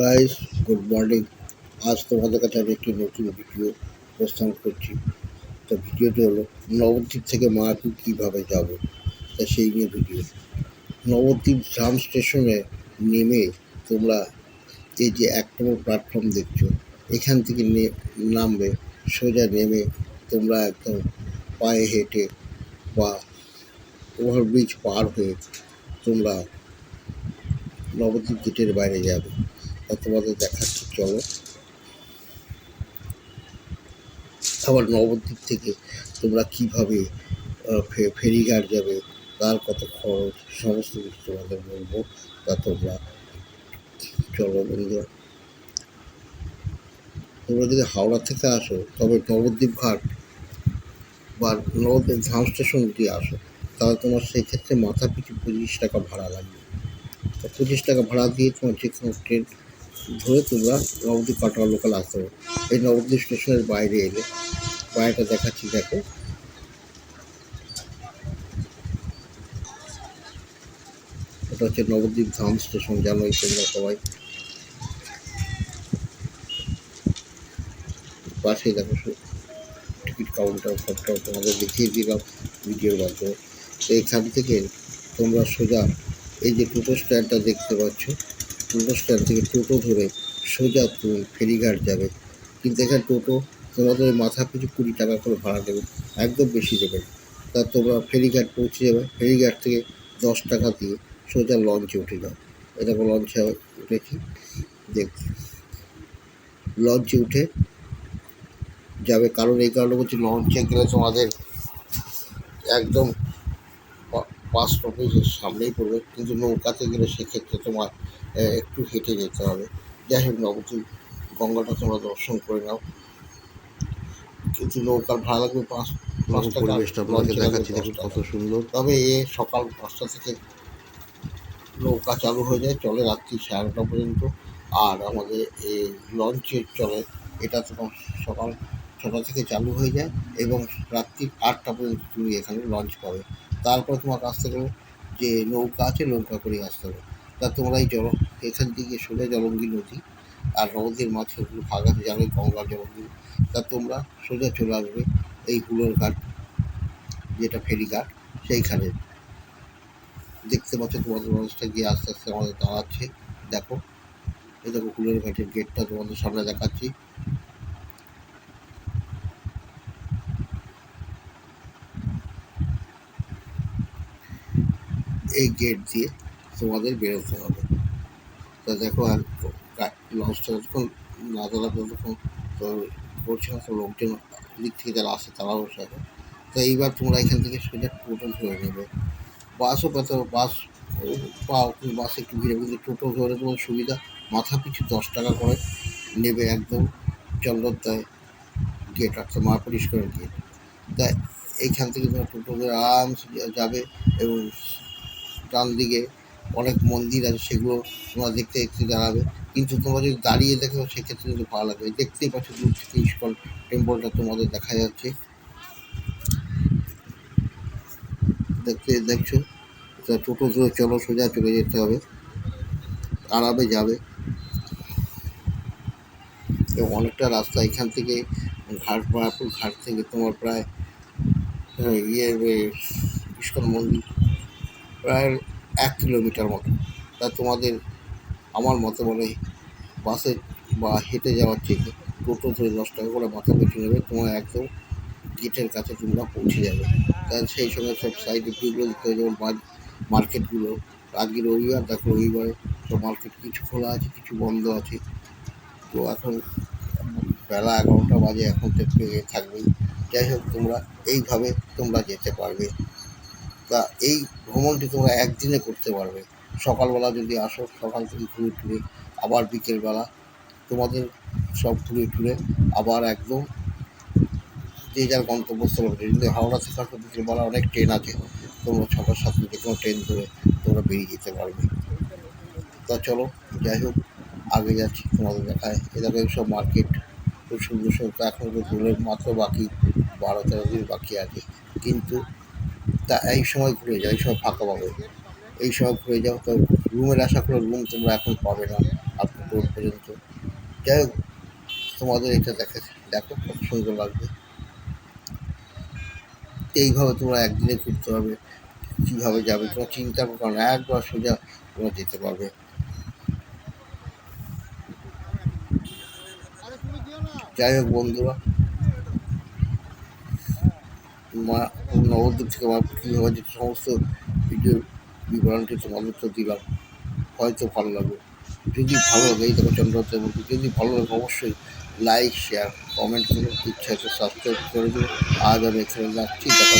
Guys good morning আজ তোমাদের কাছে আমি একটি নতুন ভিডিও উপস্থাপন করছি। তো ভিডিওটি হলো নবদ্বীপ থেকে মায়াপুর কীভাবে যাব? তা সেই নিয়ে ভিডিও নবদ্বীপ ট্রাম স্টেশনে নেমে তোমরা এই যে এক নম্বর প্ল্যাটফর্ম দেখছ, এখান থেকে নামবে, সোজা নেমে তোমরা একদম পায়ে হেঁটে বা ওভারব্রিজ পার হয়ে তোমরা নবদ্বীপ গেটের বাইরে যাবে। তোমাদের দেখাচ্ছি, চলো। আবার নবদ্বীপ থেকে তোমরা কীভাবে ফেরিঘাট যাবে তার কত খরচ, সমস্ত কিছু তোমাদের বলব। তা তোমরা চলো বন্ধুরা। তোমরা যদি হাওড়া থেকে আসো, তবে নবদ্বীপ ঘাট বা নবদ্বীপ ধাম স্টেশন দিয়ে আসো, তাহলে তোমার সেক্ষেত্রে মাথা পিছু পঁচিশ টাকা ভাড়া লাগবে। পঁচিশ টাকা ভাড়া দিয়ে তোমার যে কোনো ট্রেন ধরে তোমরা নবদ্বীপ কাটোয়া লোকাল আসতে হবে এই নবদ্বীপ স্টেশনের বাইরে এলে বাইরেটা দেখাচ্ছি, দেখো। এটা হচ্ছে নবদ্বীপ ধাম স্টেশন জানোই তোমরা সবাই। পাশেই দেখো টিকিট কাউন্টার সবটাও তোমাদের দেখিয়ে দিলাম ভিডিওর মাধ্যমে। তো এখান থেকে তোমরা সোজা এই যে টোটো স্ট্যান্ডটা দেখতে পাচ্ছ স্ট্যান্ড থেকে টোটো ধরে সোজা তুমি ফেরিঘাট যাবে। কিন্তু এখানে টোটো, তোমাদের মাথা পিছু কুড়ি টাকা করে ভাড়া দেবে, একদম বেশি দেবে তা তোমরা ফেরিঘাট পৌঁছে যাবে, ফেরিঘাট থেকে দশ টাকা দিয়ে সোজা লঞ্চে উঠে যাও। এরকম লঞ্চে উঠেছি দেখ লঞ্চে উঠে যাবে, কারণ এই কারণে বলছি লঞ্চে গেলে তোমাদের একদম বাস স্টপেজের সামনেই পড়বে কিন্তু নৌকাতে গেলে সেক্ষেত্রে তোমার একটু হেঁটে যেতে হবে। যাই হোক নবদ্বীপ গঙ্গাটা তোমরা দর্শন করে নাও। কিন্তু নৌকার ভাড়া লাগবে পাঁচ পাঁচ টাকা কত সুন্দর। তবে এ সকাল পাঁচটা থেকে নৌকা চালু হয়ে যায় চলে রাত্রি সাড়ে নটা পর্যন্ত। আর আমাদের এই লঞ্চে চলে এটা তোমার সকাল ছটা থেকে চালু হয়ে যায় এবং রাত্রি আটটা পর্যন্ত তুমি এখানে লঞ্চ পাবে। তারপর তোমার আসতে গেলে যে নৌকা আছে, নৌকা করে আসতে হবে। তা তোমরা এই জল এখান থেকে সোজা জলঙ্গি নদী আর নদীর মাঝখানে ভাগ আছে জানো গঙ্গা জলঙ্গি। তা তোমরা সোজা চলে আসবে এই হুলোর ঘাট, যেটা ফেরিঘাট সেইখানে। দেখতে পাচ্ছ তোমাদের মানুষটা গিয়ে আস্তে আস্তে আমাদের দাঁড়াচ্ছে। দেখো, এই দেখো হুলের ঘাটের গেটটা তোমাদের সামনে দেখাচ্ছি। এই গেট দিয়ে তোমাদের বেরোতে হবে। তা দেখো আর লঞ্চটা যখন না দাঁড়াবে ততক্ষণ তো করছে না তো লোকজন দিক থেকে যারা আসে তারা বসে আছে তো এইবার তোমরা এখান থেকে সোজা টোটো ধরে নেবে। বাসও হবে বাস পাও কিন্তু বাসে একটু ভিড়ে কিন্তু টোটো ধরে তোমার সুবিধা, মাথা পিছু দশ টাকা করে নেবে একদম চন্দ্রোদয় গেট অর্থাৎ মা পরিষ্কারের গেট তাই এইখান থেকে তোমরা টোটো ধরে আরামসে যাবে এবং ডান দিকে অনেক মন্দির আছে, সেগুলো তোমরা দেখতে দেখতে দাঁড়াবে কিন্তু তোমরা যদি দাঁড়িয়ে দেখো, সেক্ষেত্রে কিন্তু ভালো লাগবে। দেখতেই পাচ্ছ দূর থেকে ইস্কন টেম্পলটা তোমাদের দেখা যাচ্ছে। দেখতে দেখছ? টোটো ধরে চলো, সোজা চলে যেতে হবে। আরামে যাবে। অনেকটা রাস্তা এখান থেকে ঘাট মায়াপুর ঘাট থেকে তোমার প্রায় ইয়ে ইস্কন মন্দির প্রায় এক কিলোমিটার মতো। তা তোমাদের আমার মতে বলে বাসে বা হেঁটে যাওয়ার থেকে টোটো ধরে দশ টাকা করে মাথা পেটে নেবে, তোমার একদম গেটের কাছে তোমরা পৌঁছে যাবে। তাই সেই সঙ্গে সব সাইডে ভিউগুলো দিতে হবে, যেমন মার্কেটগুলো। আজকে রবিবার, দেখো রবিবারে সব মার্কেট কিছু খোলা আছে, কিছু বন্ধ আছে। তো এখন বেলা এগারোটা বাজে, এখন তো একটু থাকবেই। যাই হোক, তোমরা এইভাবে তোমরা যেতে পারবে। তা এই ভ্রমণটি তোমরা একদিনে করতে পারবে। সকালবেলা যদি আসো, সকাল থেকে ঘুরে টুরে, আবার বিকেলবেলা তোমাদের সব ঘুরে টুরে, আবার একদম যে যার গন্তব্যস্থলে হবে। যদি হাওড়া থেকে আসো বিকেলবেলা অনেক ট্রেন আছে। তোমরা ছটা সাতটা যে কোনো ট্রেন ধরে তোমরা বেরিয়ে যেতে পারবে। তা চলো, যাই হোক, আগে যাচ্ছি তোমাদের দেখায়। এদের সব মার্কেট, খুব সুন্দর সুন্দর। এখন তো মাত্র বাকি, বারো তেরো দিন বাকি আছে। কিন্তু তা এই সময় ঘুরে যাও, এই সময় ফাঁকা পাবে। এই সময় ঘুরে যাও, তো রুমের আশা করো রুম তোমরা এখন পাবে না টোল পর্যন্ত। যাই হোক, তোমাদের এটা দেখে দেখো কত সুন্দর লাগবে। এইভাবে তোমরা একদিনে ঘুরতে পারবে, কীভাবে যাবে তোমার চিন্তা করো না, একবার সোজা তোমরা যেতে পারবে। যাই হোক বন্ধুরা মা নবদ্বীপ থেকে আমার কীভাবে যে সমস্ত ভিডিও বিবরণটি তো দিলাম, হয়তো ভালো লাগবে। যদি ভালো লাগে, এই দেখো চন্দ্রতে যদি ভালো লাগে, অবশ্যই লাইক শেয়ার কমেন্ট করুন। ইচ্ছা আছে সাবস্ক্রাইব করে দেবো আজ আমি এখানে যাচ্ছি দেখা।